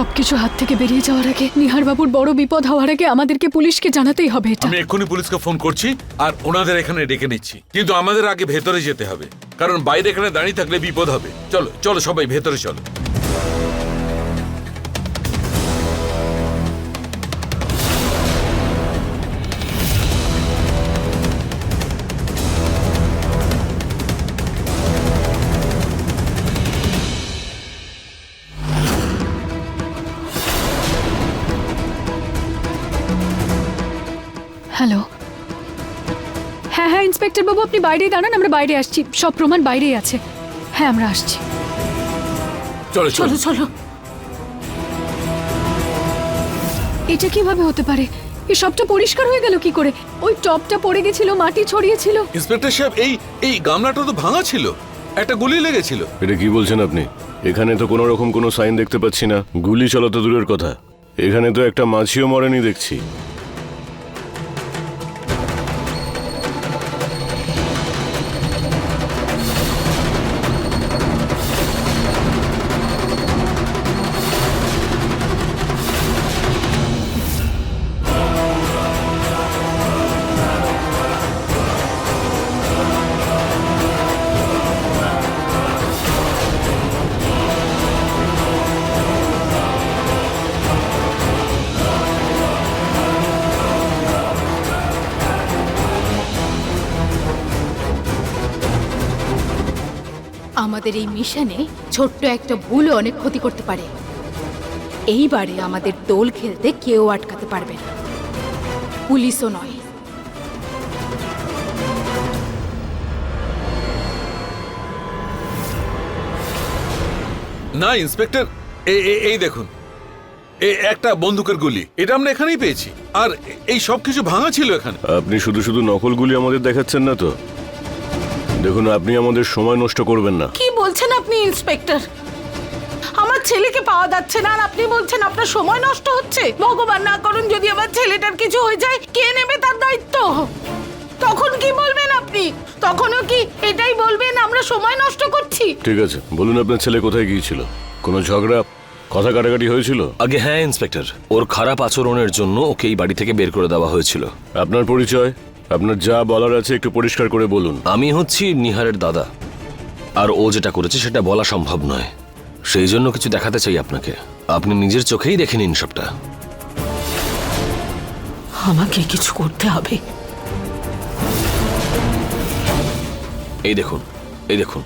সবকিছু হাত থেকে বেরিয়ে যাওয়ার আগে নিহার বাবুর বড় বিপদ হওয়ার আগে আমাদেরকে পুলিশকে জানাতেই হবে এটা। আমি এক্ষুনি পুলিশকে ফোন করছি আর ওনাদের এখানে ডেকে নিচ্ছি। কিন্তু আমাদের আগে ভেতরে যেতে হবে। কারণ বাইরে এখানে দাঁড়িয়ে থাকলে বিপদ হবে। চলো চলো সবাই ভেতরে চলো। হ্যালো। হ্যাঁ হ্যাঁ ইন্সপেক্টর বাবু আপনি বাইরেই দাঁড়ান আমরা বাইরে আসছি। সব প্রমাণ বাইরেই আছে। হ্যাঁ আমরা আসছি। চলো চলো। চলো এটা কীভাবে হতে পারে? এই সবটা পরিষ্কার হয়ে গেল কি করে? ওই টপটা পড়ে গেছিল মাটি ছড়িয়েছিল ইন্সপেক্টর সাহেব এই এই গামলাটা তো ভাঙা ছিল। একটা গুলি লেগেছিল। এটা কি বলছেন আপনি? এখানে তো কোনো রকম কোনো সাইন দেখতে পাচ্ছি না। গুলি চলো তো দূরের কথা। এখানে তো একটা মাছিও মরেনি দেখছি। আমাদের এই মিশনে ছোট্ট একটা ভুলও অনেক ক্ষতি করতে পারে। এইবারে আমাদের দোল খেলতে কেউ আটকাতে পারবে না। পুলিশও নয়। না ইন্সপেক্টর এই দেখুন। এই একটা বন্দুকের গুলি। এটা আমরা এখানেই পেয়েছি। আর এই সব কিছু ভাঙা ছিল এখানে। আপনি শুধু শুধু নকল গুলি আমাদের দেখাচ্ছেন না তো? দেখুন আপনি আমাদের সময় নষ্ট করবেন না। কি বলছেন আপনি ইন্সপেক্টর? আমার ছেলেকে পাওয়া যাচ্ছে না আর আপনি বলছেন আপনার সময় নষ্ট হচ্ছে। ভগবান না করুন যদি আমার ছেলেটার কিছু হয়ে যায় কে নেবে তার দায়িত্ব? তখন কি বলবেন আপনি? তখনও কি এটাই বলবেন আমরা সময় নষ্ট করছি? ঠিক আছে বলুন আপনার ছেলে কোথায় গিয়েছিল? কোনো ঝগড়া কথা কাটাকাটি হয়েছিল? আগে হ্যাঁ ইন্সপেক্টর। ওর খারাপ আচরণের জন্য ওকে এই বাড়ি থেকে বের করে দেওয়া হয়েছিল। আপনার পরিচয়? আপনার যা বলার আছে একটু পরিষ্কার করে বলুন। আমি হচ্ছি নিহারের দাদা। আর ও যেটা করেছে সেটা বলা সম্ভব নয়। সেই জন্য কিছু দেখাতে চাই আপনাকে। আপনি নিজের চোখেই দেখে নিন সবটা। আমাকে কিছু করতে হবে। এই দেখুন এই দেখুন।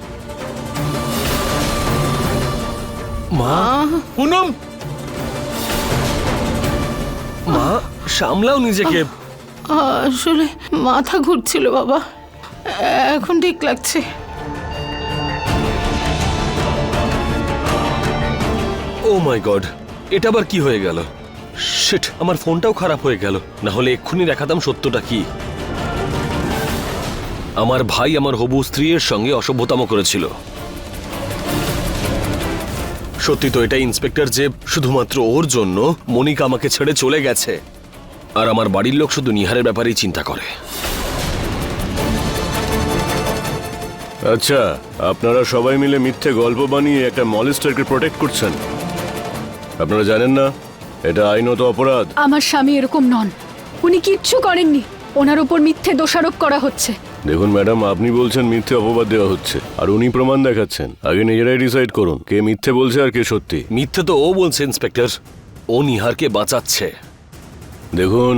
মা পুনম! মা সামলাও নিজেকে। আসলে মাথা ঘুরছিল বাবা। এখন ঠিক লাগছে। ও মাই গড, এটা আবার কি হয়ে গেল? শিট, আমার ফোনটাও খারাপ হয়ে গেল। না হলে এক্ষুনি দেখাতাম সত্যটা কি। আমার ভাই আমার হবু স্ত্রীর সঙ্গে অসভ্যতাম করেছিল। সত্যি তো এটা ইন্সপেক্টর যে শুধুমাত্র ওর জন্য মনিকা আমাকে ছেড়ে চলে গেছে। আর আমার বাড়ির লোক শুধু নিহারের ব্যাপারেই চিন্তা করে। আচ্ছা আপনারা সবাই মিলে মিথ্যে গল্প বানিয়ে একটা মলেস্টারকে প্রোটেক্ট করছেন। আপনারা জানেন না এটা আইনত অপরাধ। আমার স্বামী এরকম নন। উনি কিচ্ছু করেননি। ওনার উপর মিথ্যে দোষারোপ করা হচ্ছে। দেখুন ম্যাডাম আপনি বলছেন মিথ্যে অপবাদ দেওয়া হচ্ছে আর উনি প্রমাণ দেখাচ্ছেন। আগে নিজেরাই ডিসাইড করুন কে মিথ্যে বলছে আর কে সত্যি। মিথ্যে তো ও বলছে ইন্সপেক্টর। ও নিহারকে বাঁচাচ্ছে। দেখুন,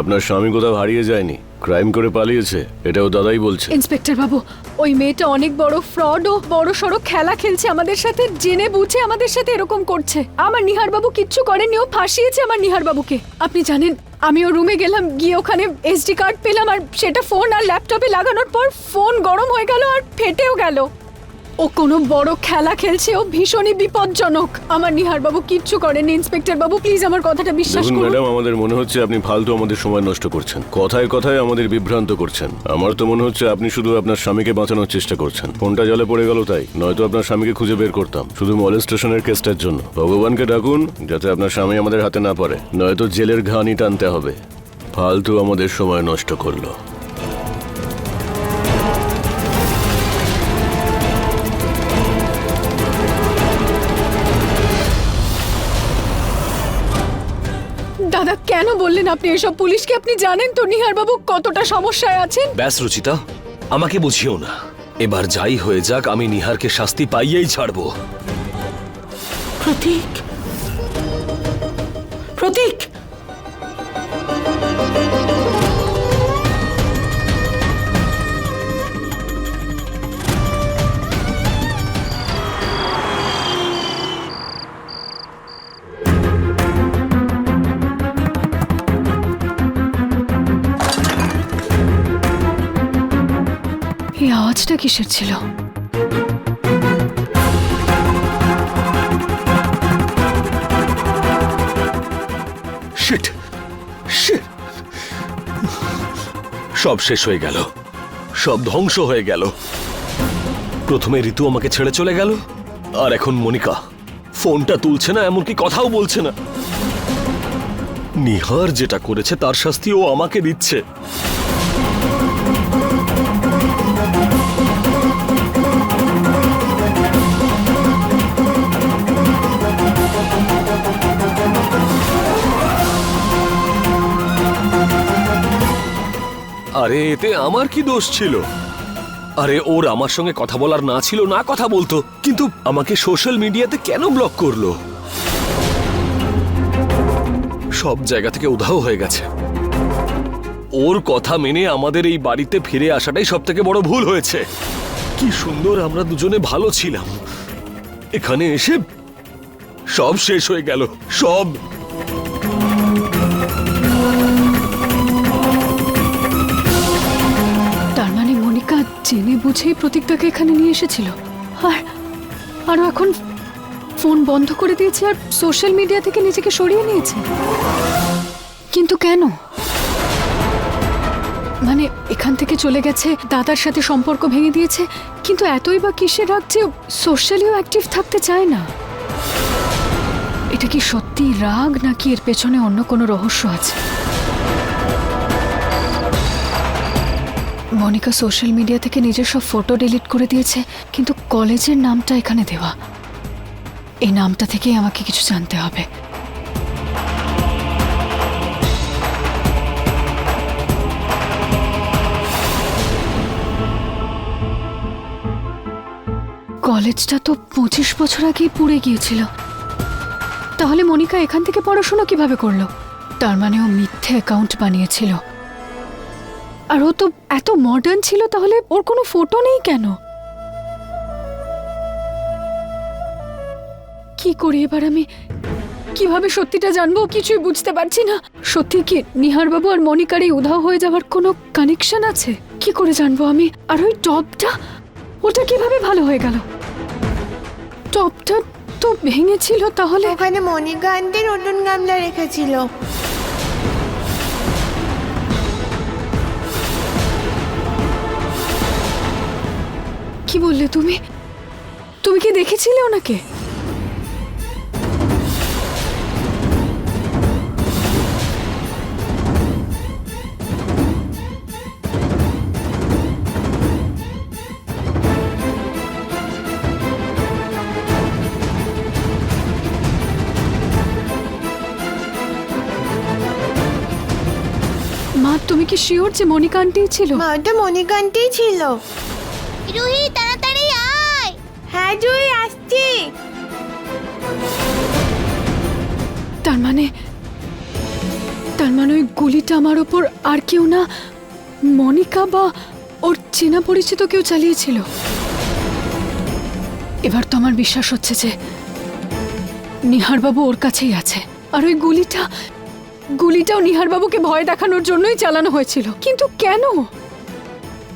আপনার স্বামী কোথাও হারিয়ে যায়নি, ক্রাইম করে পালিয়েছে, এটাও দাদাই বলছে। ইন্সপেক্টর বাবু, ওই মেয়েটা অনেক বড় ফ্রড ও বড় সড়ো খেলা খেলছে আমাদের সাথে, জেনে বুঝে আমাদের সাথে এরকম করছে। আমার নিহার বাবু কিচ্ছু করেনি ও ফাঁসিয়েছে আমার নিহার বাবুকে। আপনি জানেন, আমি ও রুমে গেলাম, গিয়ে ওখানে এসডি কার্ড পেলাম, আর সেটা ফোন আর ল্যাপটপে লাগানোর পর ফোন গরম হয়ে গেল আর ফেটেও গেল। ও কোনো বড় খেলা খেলছে ও ভীষণই বিপজ্জনক। আমার নিহার বাবু কিচ্ছু করেন ইন্সপেক্টর বাবু প্লিজ আমার কথাটা বিশ্বাস দেখুন করুন। ম্যাডাম আমাদের মনে হচ্ছে আপনি ফালতু আমাদের সময় নষ্ট করছেন। কথায় কথায় আমাদের বিভ্রান্ত করছেন। আমার তো মনে হচ্ছে আপনি শুধু আপনার স্বামীকে বাঁচানোর চেষ্টা করছেন। ফোনটা জলে পড়ে গেল তাই নয়তো আপনার স্বামীকে খুঁজে বের করতাম। শুধু মলের স্টেশনের কেসটার জন্য। ভগবানকে ডাকুন যাতে আপনার স্বামী আমাদের হাতে না পড়ে। নয়তো জেলের ঘানি টানতে হবে। ফালতু আমাদের সময় নষ্ট করল। কেন বললেন আপনি এসব? পুলিশকে আপনি জানেন তো নিহার বাবু কতটা সমস্যায় আছেন? ব্যাস রুচিতা আমাকে বুঝিও না। এবার যাই হয়ে যাক আমি নিহারকে শাস্তি পাইয়েই ছাড়ব। প্রতীক। প্রতীক আওয়াজটা কিসের ছিল? সব শেষ হয়ে গেল। সব ধ্বংস হয়ে গেল। প্রথমে ঋতু আমাকে ছেড়ে চলে গেল, আর এখন মনিকা। ফোনটা তুলছে না, এমনকি কথাও বলছে না। নিহার যেটা করেছে, তার শাস্তি ও আমাকে দিচ্ছে। আরে, এতে আমার কি দোষ ছিল? আরে, ওর আমার সঙ্গে কথা বলার না ছিল, না কথা বলতো। কিন্তু আমাকে সোশ্যাল মিডিয়াতে কেন ব্লক করল? সব জায়গা থেকে উধাও হয়ে গেছে। ওর কথা মেনে আমাদের এই বাড়িতে ফিরে আসাটাই সব থেকে বড় ভুল হয়েছে। কি সুন্দর আমরা দুজনে ভালো ছিলাম। এখানে এসে সব শেষ হয়ে গেল। সব বুঝেই প্রতীকটাকে এখানে নিয়ে এসেছিল। আর আরও এখন ফোন বন্ধ করে দিয়েছে আর সোশ্যাল মিডিয়া থেকে নিজেকে সরিয়ে নিয়েছে। কিন্তু কেন? মানে এখান থেকে চলে গেছে, দাদার সাথে সম্পর্ক ভেঙে দিয়েছে, কিন্তু এতই বা কিসে রাখছে সোশ্যালিও অ্যাক্টিভ থাকতে চায় না। এটা কি সত্যি রাগ নাকি এর পেছনে অন্য কোনো রহস্য আছে? মনিকা সোশ্যাল মিডিয়া থেকে নিজের সব ফটো ডিলিট করে দিয়েছে, কিন্তু কলেজের নামটা এখানে দেওয়া। এই নামটা থেকেই আমাকে কিছু জানতে হবে। কলেজটা তো পঁচিশ বছর আগেই পুড়ে গিয়েছিল। তাহলে মনিকা এখান থেকে পড়াশোনা কীভাবে করল? তার মানে ও মিথ্যে অ্যাকাউন্ট বানিয়েছিল। আর ও তো এত মডার্ন ছিল তাহলে ওর কোনো ফটো নেই কেন? কি করি এবার আমি? কীভাবে সত্যিটা জানব? কিছুই বুঝতে পারছি না। সত্যি কি নিহার বাবু আর মনিকার এই উধাও হয়ে যাওয়ার কোনো কানেকশন আছে? কি করে জানব আমি? আর ওই টপটা? ওটা কীভাবে ভালো হয়ে গেল? টপটা তো ভেঙেছিল তাহলে? ওখানে মনিকা আন্টি নতুন গামলা রেখেছিল। কি বললে তুমি? তুমি কি দেখেছিলে ওনাকে? মা তুমি কি শিওর যে মনিকা ছিল? মা ওটা মনিকা আন্টিই ছিল। রুহি তাড়াতাড়ি আয় হ্যাঁ জুই, আসছি। তার মানে তার মানে ওই গুলিটা আমার ওপর আর কেউ না, মনিকা বা ওর চেনা পরিচিত কেউ চালিয়েছিল। এবার তো আমার বিশ্বাস হচ্ছে যে নিহারবাবু ওর কাছেই আছে। আর ওই গুলিটা, গুলিটাও নিহারবাবুকে ভয় দেখানোর জন্যই চালানো হয়েছিল। কিন্তু কেন?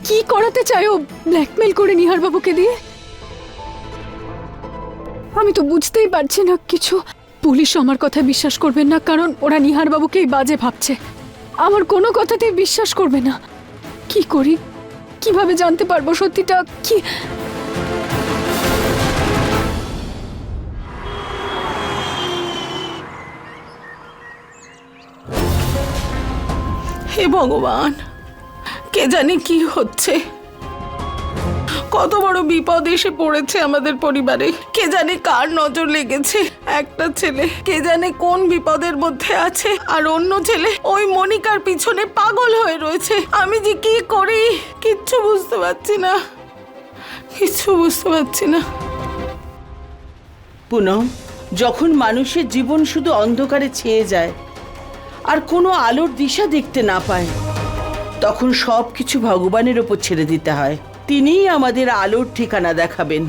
কি করাতে চায় ও ব্ল্যাকমেল করে নিহারবাবুকে দিয়ে? আমি তো বুঝতেই পারছি না কিছু। পুলিশ আমার কথা বিশ্বাস করবেন না, কারণ ওরা নিহার বাবুকেই বাজে ভাবছে। আমার কোনো কথাতেই বিশ্বাস করবে না। কি করি? কীভাবে জানতে পারব সত্যিটা? কি? হে ভগবান, কে জানে কি হচ্ছে? কত বড় বিপদ এসে পড়েছে আমাদের পরিবারে। কে জানে কার নজর লেগেছে একটা ছেলে। কে জানে কোন বিপদের মধ্যে আছে আর অন্য ছেলে ওই মনিকার পিছনে পাগল হয়ে রয়েছে। আমি যে কি করি কিচ্ছু বুঝতে পারছি না। কিচ্ছু বুঝতে পারছি না। পুনম, যখন মানুষের জীবন শুধু অন্ধকারে ছেয়ে যায় আর কোনো আলোর দিশা দেখতে না পায়, তখন সব কিছু ভগবানের ওপর ছেড়ে দিতে হয়। তিনিই আমাদের আলোর ঠিকানা দেখাবেন।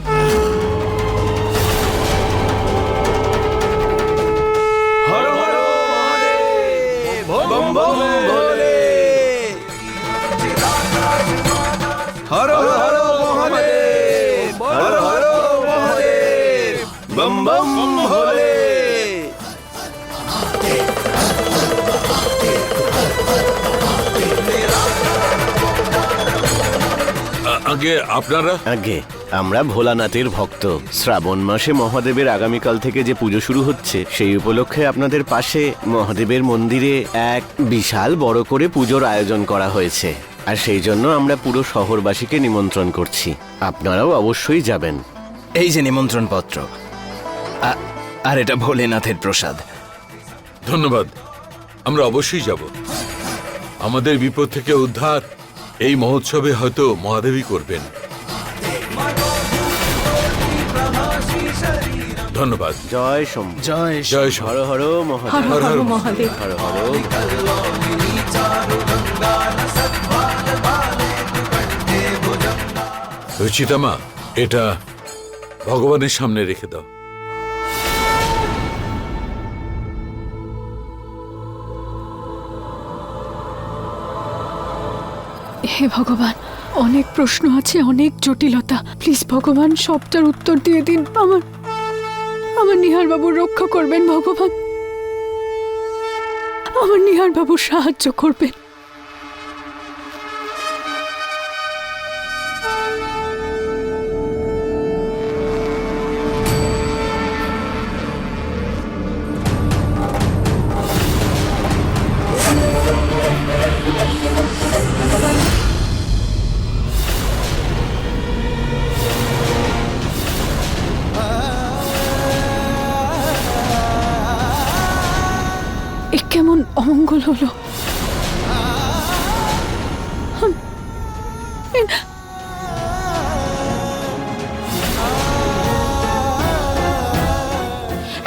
আগে আপনারা? আগে আমরা ভোলানাথের ভক্ত। শ্রাবণ মাসে মহাদেবের আগামীকাল থেকে যে পুজো শুরু হচ্ছে সেই উপলক্ষে আপনাদের পাশে মহাদেবের মন্দিরে এক বিশাল বড় করে পুজোর আয়োজন করা হয়েছে। আর সেই জন্য আমরা পুরো শহরবাসীকে নিমন্ত্রণ করছি। আপনারাও অবশ্যই যাবেন। এই যে নিমন্ত্রণ পত্র আর এটা ভোলেনাথের প্রসাদ। ধন্যবাদ। আমরা অবশ্যই যাব। আমাদের বিপদ থেকে উদ্ধার। এই মহোৎসবে হয়তো মহাদেবী করবেন। ধন্যবাদ। জয় শম্ভু জয় জয় হর হর মহাদেব। হর হর মহাদেব। হর হর রুচিতা মা এটা ভগবানের সামনে রেখে দাও। হে ভগবান, অনেক প্রশ্ন আছে, অনেক জটিলতা। প্লিজ ভগবান, সবটার উত্তর দিয়ে দিন। আমার আমার নিহার বাবুর রক্ষা করবেন ভগবান। আমার নিহার বাবু সাহায্য করবেন। অমঙ্গল হলো।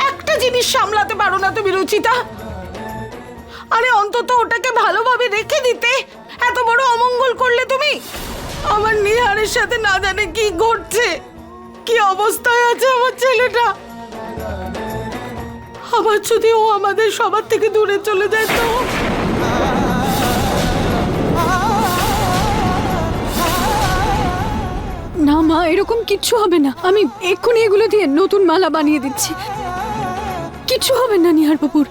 একটা জিনিস সামলাতে পারো না তুমি, রুচিতা। আরে অন্তত ওটাকে ভালোভাবে রেখে দিতে। এত বড় অমঙ্গল করলে তুমি? আমার নিহারের সাথে না জানে কি ঘটছে। কি অবস্থায় আছে আমার ছেলেটা? আবার যদি ও আমাদের সবার থেকে দূরে চলে যায় তো? না, মা, এরকম কিচ্ছু হবে না। আমি এক্ষুনি এগুলো দিয়ে নতুন মালা বানিয়ে দিচ্ছি। কিচ্ছু হবে না নিহার বাবুর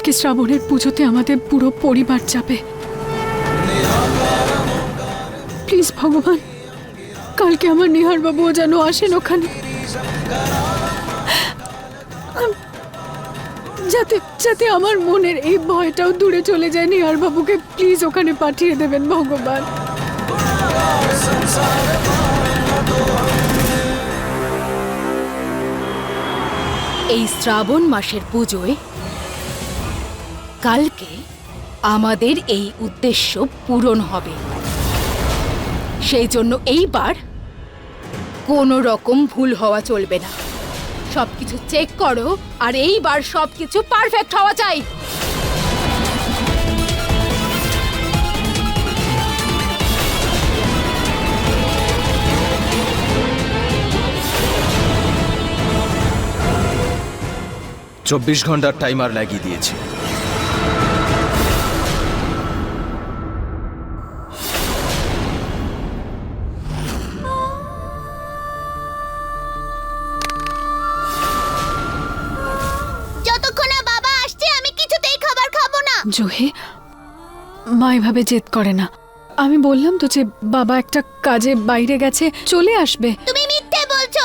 কালকে শ্রাবণের পুজোতে আমাদের পুরো পরিবার যাবে। প্লিজ ভগবান, কালকে আমার নিহার বাবুও যেন আসেন ওখানে। যাতে যাতে আমার মনের এই ভয়টাও দূরে চলে যায় নিহার বাবুকে প্লিজ ওখানে পাঠিয়ে দেবেন ভগবান। এই শ্রাবণ মাসের পুজোয় কালকে আমাদের এই উদ্দেশ্য পূরণ হবে। সেই জন্য এইবার কোনো রকম ভুল হওয়া চলবে না। সব কিছু চেক করো আর এইবার সব কিছু পারফেক্ট হওয়া চাই। চব্বিশ ঘণ্টার টাইমার লাগিয়ে দিয়েছি। জোহে মা এভাবে জেদ করে না। আমি বললাম তো যে বাবা একটা কাজে বাইরে গেছে চলে আসবে। তুমি মিথ্যে বলছো।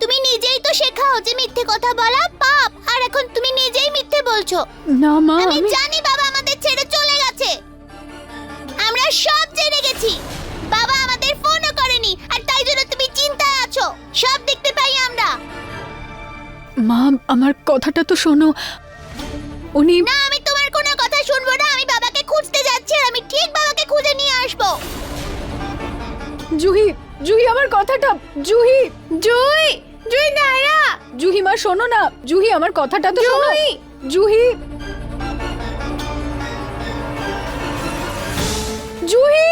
তুমি নিজেই তো শেখাও যে মিথ্যে কথা বলা পাপ আর এখন তুমি নিজেই মিথ্যে বলছো। না মা আমি জানি বাবা আমাদের ছেড়ে চলে গেছে। আমরা সব জেনে গেছি। বাবা আমাদের ফোনও করেনি আর তাই জন্য তুমি চিন্তায় আছো। সব দেখতে পাই আমরা। মা আমার কথাটা তো শোনো। উনি না খুঁজে নিয়ে আসব। জুহি জুহি আমার কথাটা জুহি জুই জুই দাঁড়া। জুহি মা শোনো না। জুহি আমার কথাটা তো শোনো। জুহি জুহি! জুহি!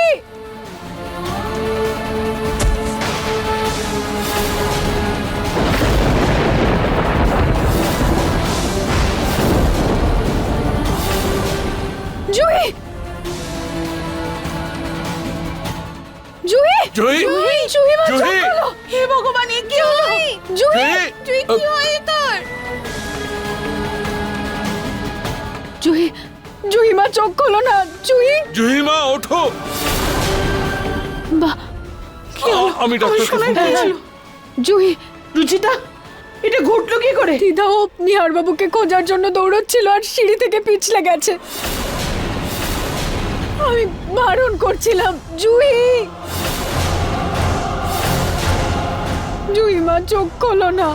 জুহি? জুহি? জুহি মা জুহি? হে ভগবান এ কি হলো? জুহি জুহি কি হয় তোর? জুহি জুহি মা চোখ খোলো না। জুহি? জুহি মা ওঠো। বা আ- আমি ডাক্তারকে ফোন করছি। জুহি। রুচিতা এটা ঘটলো কি করে? দিদা ও নিহার বাবুকে খোঁজার জন্য দৌড়চ্ছিল আর সিঁড়ি থেকে পিছলে গেছে। আমি বারণ করছিলাম। জুহি! জুহি মা, চোখ খোলো না।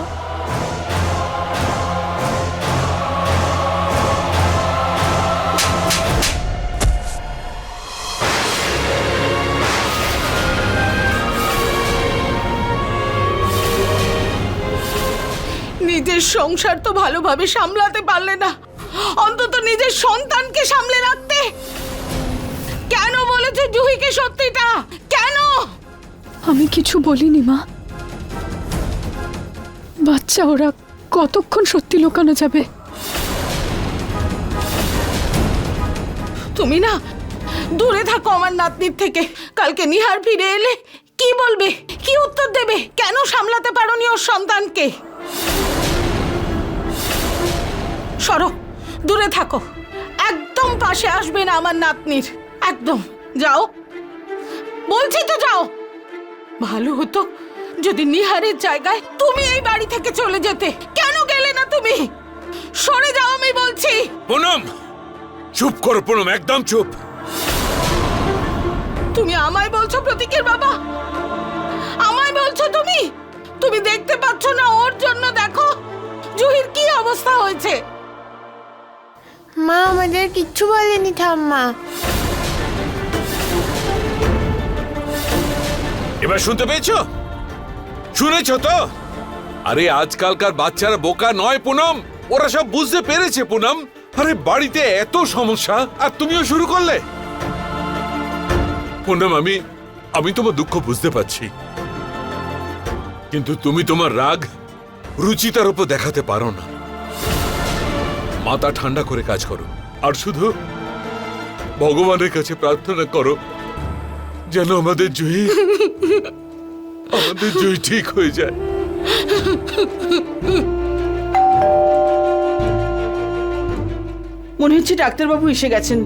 নিজের সংসার তো ভালোভাবে সামলাতে পারলে না। অন্তত নিজের সন্তানকে সামলে রাখতে। কেন বলেছে জুহিকে সত্যিটা? কেন? আমি কিছু বলিনি, মা। বাচ্চা, ওরা কতক্ষণ সত্যি লুকানো যাবে? তুমি না, দূরে থাকো আমার নাতনির থেকে। কালকে নিহার ফিরে এলে কি বলবে? কি উত্তর দেবে? কেন সামলাতে পারোনি ওর সন্তানকে? সরো, দূরে থাকো। একদম পাশে আসবে না আমার নাতনির। একদম, যাও। বলছি তো যাও। ভালো হতো যদি নিহারের জায়গায় তুমি এই বাড়ি থেকে চলে যেতে কেন গেলে না তুমি? সরে যাও আমি বলছি। পুনম! চুপ করো পুনম একদম চুপ। তুমি আমায় বলছো প্রতীকের বাবা? আমায় বলছো তুমি? তুমি দেখতে পাচ্ছ না ওর জন্য দেখো জুহির কি অবস্থা হয়েছে। মা আমাদের কিচ্ছু বলেনি ঠাম্মা। এবার শুনতে পেয়েছ? শুনেছো তো? আরে আজকালকার বাচ্চারা বোকা নয় পুনম। ওরা সব বুঝতে পেরেছে পুনম। আরে বাড়িতে এত সমস্যা, আর তুমিও শুরু করলে। পুনম, আমি আমি তোমার দুঃখ বুঝতে পারছি। কিন্তু তুমি তোমার রাগ রুচিতার উপর দেখাতে পারো না। মাথা ঠান্ডা করে কাজ করো। আর শুধু ভগবানের কাছে প্রার্থনা করো, যেন আমাদের জয়ী আমাদের জয় ঠিক হয়ে যায়। মনে হচ্ছে ডাক্তারবাবু এসে গেছেন।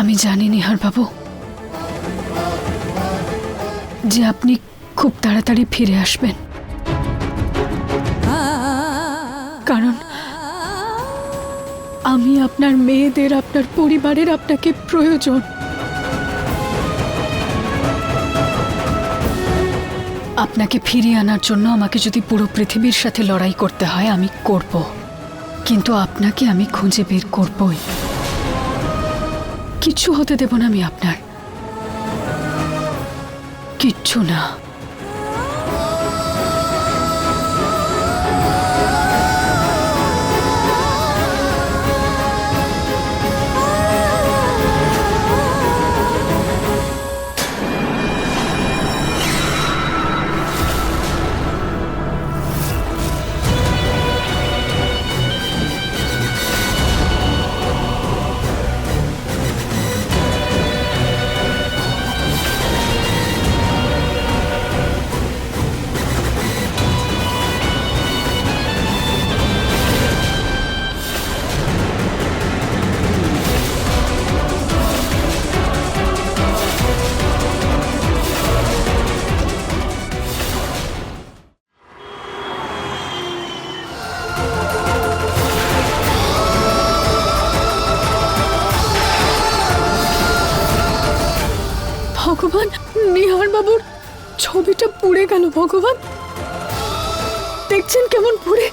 আমি জানি নিহার বাবু যে আপনি খুব তাড়াতাড়ি ফিরে আসবেন। কারণ আমি আপনার মেয়েদের, আপনার পরিবারের আপনাকে প্রয়োজন। আপনাকে ফিরিয়ে আনার জন্য আমাকে যদি পুরো পৃথিবীর সাথে লড়াই করতে হয়, আমি করব। কিন্তু আপনাকে আমি খুঁজে বের করবই। কিচ্ছু হতে দেব না আমি আপনার। কিচ্ছু না। ভগবান। দেখছেন কেমন পুড়ে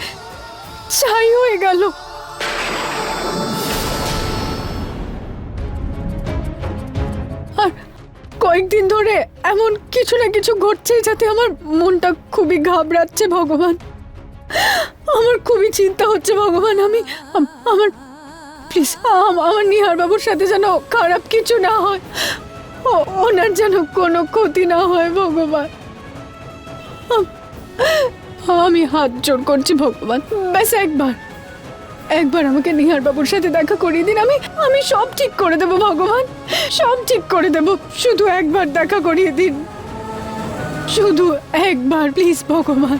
ছাই হয়ে গেল। আর কয়েকদিন ধরে এমন কিছু না কিছু ঘটছে যাতে আমার মনটা খুবই ঘাবড়াচ্ছে ভগবান। আমার খুবই চিন্তা হচ্ছে ভগবান, আমি আমার, প্লিজ আমার নিহার বাবুর সাথে যেন খারাপ কিছু না হয়। ওনার যেন কোনো ক্ষতি না হয় ভগবান। আম- হাত জোর করছি, ভগবান। ব্যাস, একবার। একবার আমাকে নিহার বাবুর সাথে দেখা করিয়ে দিন। আমি আমি সব ঠিক করে দেব, ভগবান। সব ঠিক করে দেব। শুধু একবার দেখা করিয়ে দিন। শুধু একবার, প্লিজ, ভগবান।